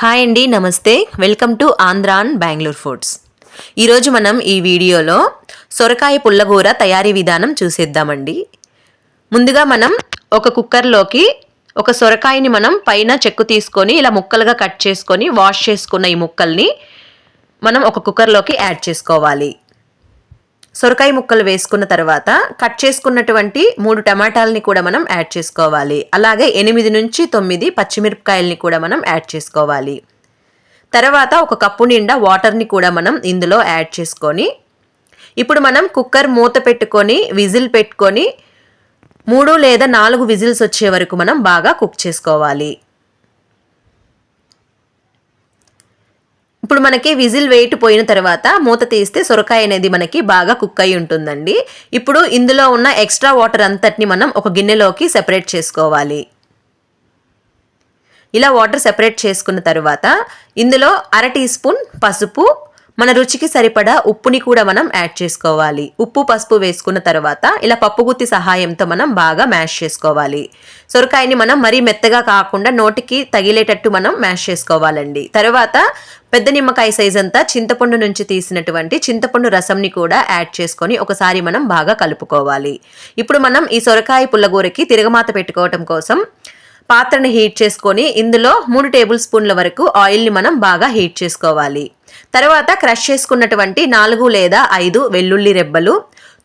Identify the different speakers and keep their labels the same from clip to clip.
Speaker 1: Hi అండి నమస్తే. Welcome to ఆంధ్రాన్ బెంగళూరు ఫుడ్స్. ఈరోజు మనం ఈ వీడియోలో సొరకాయ పుల్లగూర తయారీ విధానం చూసేద్దామండి. ముందుగా మనం ఒక కుక్కర్లోకి ఒక సొరకాయని మనం పైన చెక్కు తీసుకొని ఇలా ముక్కలుగా కట్ చేసుకొని వాష్ చేసుకున్న ఈ ముక్కల్ని మనం ఒక కుక్కర్లోకి యాడ్ చేసుకోవాలి. సొరకాయ ముక్కలు వేసుకున్న తర్వాత కట్ చేసుకున్నటువంటి మూడు టమాటాలని కూడా మనం యాడ్ చేసుకోవాలి. అలాగే ఎనిమిది నుంచి తొమ్మిది పచ్చిమిరపకాయలని కూడా మనం యాడ్ చేసుకోవాలి. తర్వాత ఒక కప్పు నిండా వాటర్ని కూడా మనం ఇందులో యాడ్ చేసుకొని ఇప్పుడు మనం కుక్కర్ మూత పెట్టుకొని విజిల్ పెట్టుకొని మూడు లేదా నాలుగు విజిల్స్ వచ్చే వరకు మనం బాగా కుక్ చేసుకోవాలి. ఇప్పుడు మనకి విజిల్ వెయిట్ పోయిన తర్వాత మూత తీస్తే సొరకాయ అనేది మనకి బాగా కుక్ అయి ఉంటుందండి. ఇప్పుడు ఇందులో ఉన్న ఎక్స్ట్రా వాటర్ అంతటిని మనం ఒక గిన్నెలోకి సెపరేట్ చేసుకోవాలి. ఇలా వాటర్ సెపరేట్ చేసుకున్న తర్వాత ఇందులో అర టీ స్పూన్ పసుపు మన రుచికి సరిపడా ఉప్పుని కూడా మనం యాడ్ చేసుకోవాలి. ఉప్పు పసుపు వేసుకున్న తర్వాత ఇలా పప్పుగుత్తి సహాయంతో మనం బాగా మ్యాష్ చేసుకోవాలి. సొరకాయని మనం మరీ మెత్తగా కాకుండా నోటికి తగిలేటట్టు మనం మ్యాష్ చేసుకోవాలండి. తర్వాత పెద్ద నిమ్మకాయ సైజ్ అంతా చింతపండు నుంచి తీసినటువంటి చింతపండు రసంని కూడా యాడ్ చేసుకొని ఒకసారి మనం బాగా కలుపుకోవాలి. ఇప్పుడు మనం ఈ సొరకాయ పుల్లగూరకి తిరగమాత పెట్టుకోవటం కోసం పాత్రని హీట్ చేసుకొని ఇందులో మూడు టేబుల్ స్పూన్ల వరకు ఆయిల్ని మనం బాగా హీట్ చేసుకోవాలి. తర్వాత క్రష్ చేసుకున్నటువంటి నాలుగు లేదా ఐదు వెల్లుల్లి రెబ్బలు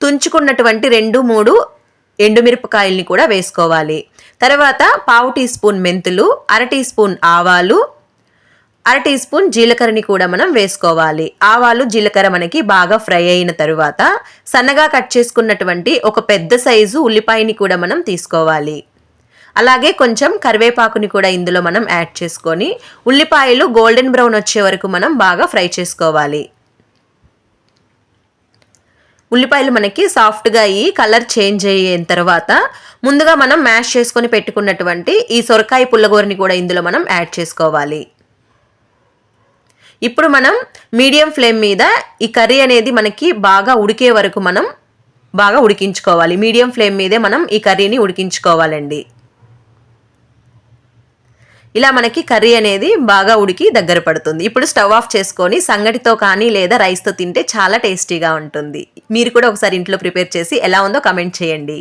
Speaker 1: తుంచుకున్నటువంటి రెండు మూడు ఎండుమిరపకాయల్ని కూడా వేసుకోవాలి. తర్వాత పావు టీ స్పూన్ మెంతులు అర టీ స్పూన్ ఆవాలు అర టీ స్పూన్ జీలకర్రని కూడా మనం వేసుకోవాలి. ఆవాలు జీలకర్ర మనకి బాగా ఫ్రై అయిన తరువాత సన్నగా కట్ చేసుకున్నటువంటి ఒక పెద్ద సైజు ఉల్లిపాయని కూడా మనం తీసుకోవాలి. అలాగే కొంచెం కరివేపాకుని కూడా ఇందులో మనం యాడ్ చేసుకొని ఉల్లిపాయలు గోల్డెన్ బ్రౌన్ వచ్చే వరకు మనం బాగా ఫ్రై చేసుకోవాలి. ఉల్లిపాయలు మనకి సాఫ్ట్గా అయ్యి కలర్ చేంజ్ అయిన తర్వాత ముందుగా మనం మ్యాష్ చేసుకొని పెట్టుకున్నటువంటి ఈ సొరకాయ పుల్లగూరని కూడా ఇందులో మనం యాడ్ చేసుకోవాలి. ఇప్పుడు మనం మీడియం ఫ్లేమ్ మీద ఈ కర్రీ అనేది మనకి బాగా ఉడికే వరకు మనం బాగా ఉడికించుకోవాలి. మీడియం ఫ్లేమ్ మీదే మనం ఈ కర్రీని ఉడికించుకోవాలండి. ఇలా మనకి కర్రీ అనేది బాగా ఉడికి దగ్గర పడుతుంది. ఇప్పుడు స్టవ్ ఆఫ్ చేసుకొని సంగటితో కానీ లేదా రైస్తో తింటే చాలా టేస్టీగా ఉంటుంది. మీరు కూడా ఒకసారి ఇంట్లో ప్రిపేర్ చేసి ఎలా ఉందో కమెంట్ చేయండి.